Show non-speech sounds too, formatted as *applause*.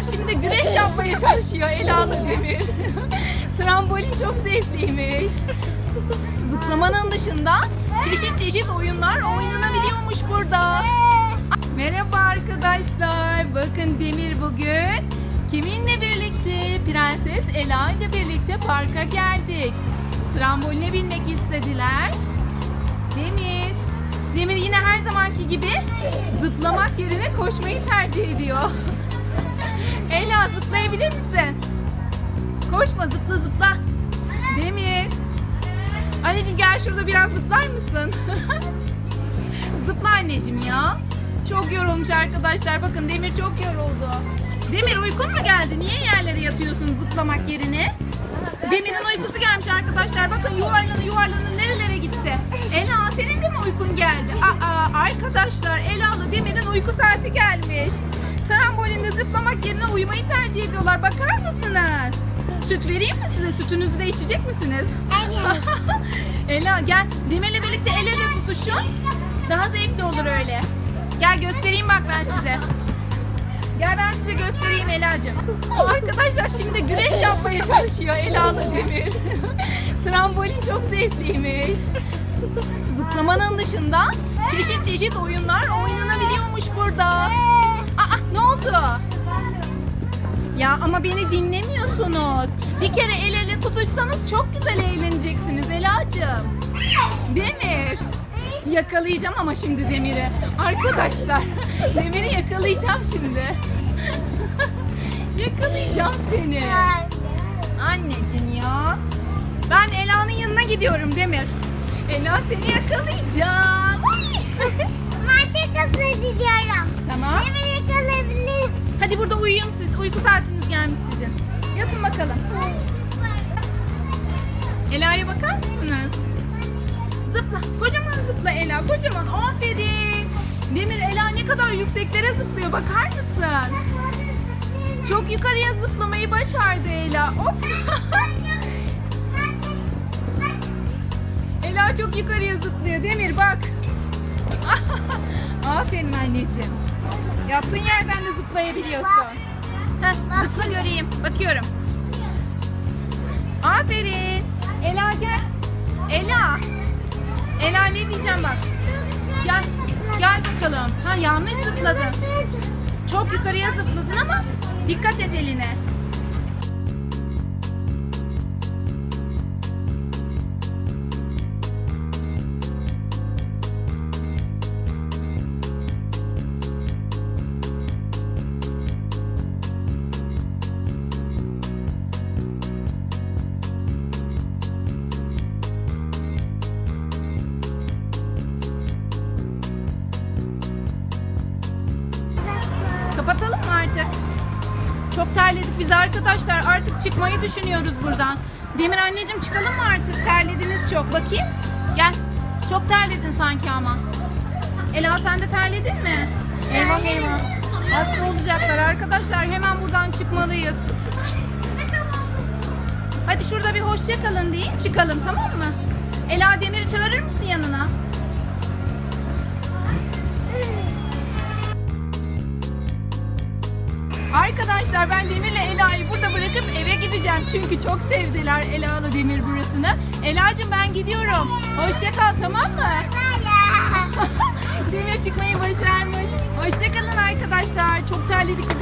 Arkadaşlar şimdi güreş yapmaya çalışıyor Ela'lı Demir. *laughs* Trambolin çok zevkliymiş. Zıplamanın dışında çeşit çeşit oyunlar oynanabiliyormuş burada. Merhaba arkadaşlar. Bakın Demir bugün kiminle birlikte? Prenses Ela ile birlikte parka geldik. Tramboline binmek istediler. Demir. Demir yine her zamanki gibi zıplamak yerine koşmayı tercih ediyor. Zıplayabilir misin? Koşma zıpla zıpla. Demir. Anneciğim gel şurada biraz zıplar mısın? *laughs* zıpla anneciğim ya. Çok yorulmuş arkadaşlar. Bakın Demir çok yoruldu. Demir uykun mu geldi? Niye yerlere yatıyorsun zıplamak yerine? Demir'in uykusu gelmiş arkadaşlar. Bakın yuvarlanı yuvarlanı nerelere Trambolinde zıplamak yerine uyumayı tercih ediyorlar. Bakar mısınız? Süt vereyim mi size? Sütünüzü de içecek misiniz? Evet. *laughs* Ela gel. Demir'le birlikte el ele tutuşun. Daha zevkli olur öyle. Gel göstereyim bak ben size. Gel ben size göstereyim Ela'cığım. Arkadaşlar şimdi güreş yapmaya çalışıyor Ela'lı Demir. *laughs* Trambolin çok zevkliymiş. Zıplamanın dışında çeşit çeşit oyunlar oynanabiliyormuş burada. Ne oldu? Ya ama beni dinlemiyorsunuz. Bir kere el ele tutuşsanız çok güzel eğleneceksiniz Ela'cığım. Demir. Yakalayacağım ama şimdi Demir'i. Arkadaşlar *laughs* Demir'i yakalayacağım şimdi. *laughs* yakalayacağım seni. Anneciğim ya. Ben Ela'nın yanına gidiyorum Demir. Ela seni yakalayacağım. Kızı gidiyorum. tamam. Emre kalabilir. Hadi burada uyuyun siz. Uyku saatiniz gelmiş sizin. Yatın bakalım. Ela'ya bakar mısınız? Zıpla. Kocaman zıpla Ela. Kocaman. Aferin. Demir Ela ne kadar yükseklere zıplıyor. Bakar mısın? Çok yukarıya zıplamayı başardı Ela. Hop. *laughs* Ela çok yukarıya zıplıyor. Demir bak. *laughs* Aferin anneciğim. Yattığın yerden de zıplayabiliyorsun. Heh, zıpla göreyim. Bakıyorum. Aferin. Ela gel. Ela. Ela ne diyeceğim bak. Gel. Gel bakalım. Ha yanlış zıpladın. Çok yukarıya zıpladın ama dikkat et eline. Artık? Çok terledik biz arkadaşlar. Artık çıkmayı düşünüyoruz buradan. Demir anneciğim çıkalım mı artık? Terlediniz çok. Bakayım. Gel. Çok terledin sanki ama. Ela sen de terledin mi? Eyvah eyvah. Hasta olacaklar arkadaşlar. Hemen buradan çıkmalıyız. Hadi şurada bir hoşça kalın deyin. Çıkalım tamam mı? Ela Demir'i çağırır mısın yanına? Arkadaşlar ben Demir'le Ela'yı burada bırakıp eve gideceğim. Çünkü çok sevdiler Ela'lı Demir burasını. Ela'cığım ben gidiyorum. Hoşça kal tamam mı? *laughs* Demir çıkmayı başarmış. Hoşça kalın arkadaşlar. Çok terledik biz